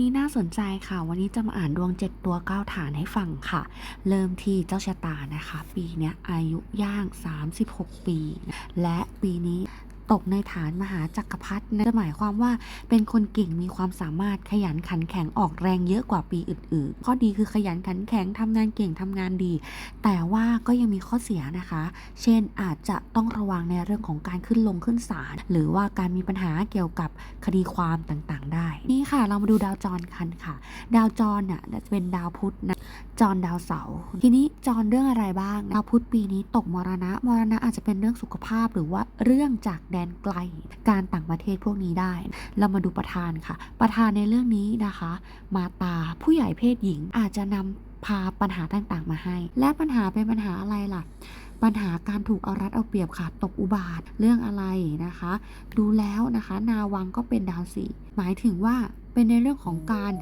นี้น่าสนใจค่ะ วันนี้จะมาอ่านดวง 7 ตัว 9 ฐานให้ฟังค่ะ เริ่มที่เจ้าชะตานะคะ ปีเนี้ยอายุย่าง 36 ปี และปีนี้ตกในฐานมหาจักรพรรดินะจะหมายความว่าเป็นคนเก่งมีความสามารถขยันขันแข็งออกแรงเยอะกว่าปีอื่นๆ ข้อดีคือขยันขันแข็งทำงานเก่งทำงานดี แต่ว่าก็ยังมีข้อเสียนะคะ เช่นอาจจะต้องระวังในเรื่องของการขึ้นลงขึ้นศาลหรือว่าการมีปัญหาเกี่ยวกับคดีความต่างๆ ได้ นี่ค่ะเรามาดูดาวจรกันค่ะ ดาวจรน่ะจะเป็นดาวพุธนะจรดาวเสาร์ทีนี้จรเรื่องอะไรบ้างดาวพุธปีนี้ตกมรณะ มรณะอาจจะเป็นเรื่องสุขภาพหรือว่าเรื่องจากแดนไกลการต่างประเทศพวกนี้ได้ เรามาดูประธานค่ะ ประธานในเรื่องนี้นะคะ มาตาผู้ใหญ่เพศหญิงอาจจะนำพาปัญหาต่างๆมาให้ และปัญหาเป็นปัญหาอะไรล่ะ ปัญหาการถูกเอารัดเอาเปรียบค่ะตกอุบาทเรื่องอะไรนะคะ ดูแล้วนะคะ นาวังก็เป็นดาวสี่หมายถึงว่าเป็นในเรื่องของการ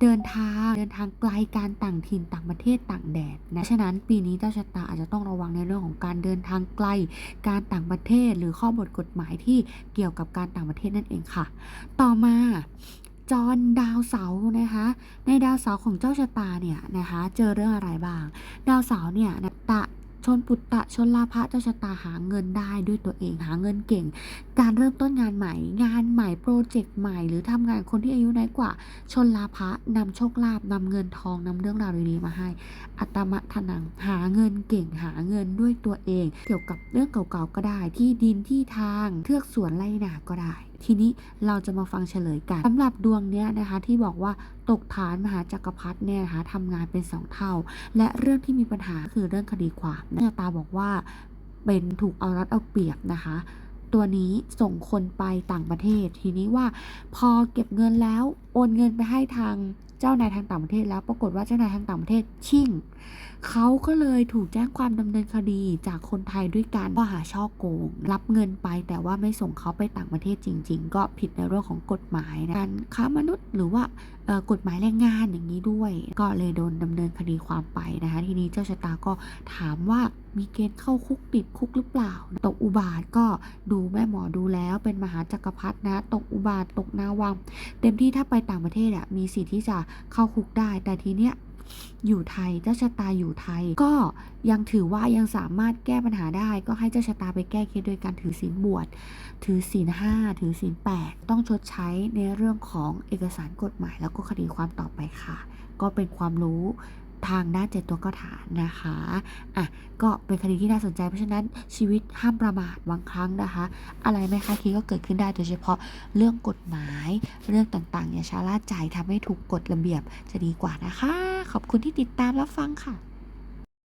เดินทางเดินทางไกลการต่างถิ่นต่างประเทศต่างแดนนะฉะนั้นปีนี้เจ้าชะตาอาจจะต้องระวังในเรื่องของการเดินทางไกลการต่างประเทศ หรือข้อบทกฎหมายที่เกี่ยวกับการต่างประเทศนั่นเองค่ะ ต่อมาจรดาวเสาร์นะคะ ในดาวเสาร์ของเจ้าชะตาเนี่ยนะคะ เจอเรื่องอะไรบ้าง ดาวเสาร์เนี่ยนะตะ ชนปุตตะชนลาภะเจ้าชะตาหาเงินได้ด้วยตัวเองหาเงินเก่ง การเริ่มต้นงานใหม่ งานใหม่โปรเจกต์ใหม่ หรือทำงานคนที่อายุน้อยกว่า ชนลาภะนำโชคลาภนำเงินทองนำเรื่องราวดีๆมาให้ อัตมะทนังหาเงินเก่งหาเงินด้วยตัวเอง เกี่ยวกับเรื่องเก่าๆก็ได้ ที่ดินที่ทางเทือกสวนไร่นาก็ได้ ทีนี้เราจะมาฟังเฉลยกันสำหรับดวงเนี้ยนะคะที่บอกว่าตกฐานมหาจักรพรรดิเนี่ยนะคะทำงานเป็นสองเท่า และเรื่องที่มีปัญหาคือเรื่องคดีความชะตาบอกว่าเป็นถูกเอารัดเอาเปรียบนะคะตัวนี้ส่งคนไปต่างประเทศ ทีนี้ว่าพอเก็บเงินแล้วโอนเงินไปให้ทาง เจ้านายทางต่างประเทศแล้วปรากฏว่าเจ้านายทางต่างประเทศชิ่งเขาก็เลยถูกแจ้งความดำเนินคดีจากคนไทยด้วยการข้อหาช่อโกง รับเงินไปแต่ว่าไม่ส่งเขาไปต่างประเทศจริง ๆ ก็ผิดในเรื่องของกฎหมายนะการค้ามนุษย์หรือว่าเอ่อกฎหมายแรงงานอย่างนี้ด้วย ก็เลยโดนดำเนินคดีความไปนะคะ ทีนี้เจ้าชะตาก็ถามว่ามีเกณฑ์เข้าคุกติดคุกหรือเปล่า ตกอุบาทก็ดูแม่หมอดูแล้วเป็นมหาจักรพรรดินะ ตกอุบาทตกนาวัง เต็มที่ถ้าไปต่างประเทศอะมีสิทธิ์ที่จะเข้าคุกได้ แต่ทีเนี้ยอยู่ไทยเจ้าชะตาอยู่ไทย ก็ยังถือว่ายังสามารถแก้ปัญหาได้ ก็ให้เจ้าชะตาไปแก้เคสโดยการถือศีลบวชถือศีลห้าถือศีลแปดต้องชดใช้ในเรื่องของเอกสารกฎหมาย แล้วก็คดีความต่อไปค่ะ ก็เป็นความรู้ ทางด้านเจ็ดตัวก็ฐานนะคะอะก็เป็นคดีที่น่าสนใจเพราะฉะนั้นชีวิตห้ามประมาทบางครั้งนะคะ อะไรไม่คาดคิดก็เกิดขึ้นได้โดยเฉพาะเรื่องกฎหมายเรื่องต่างๆ อย่าช้าล่าใจทำให้ถูกกฎระเบียบจะดีกว่านะคะ ขอบคุณที่ติดตามรับฟังค่ะ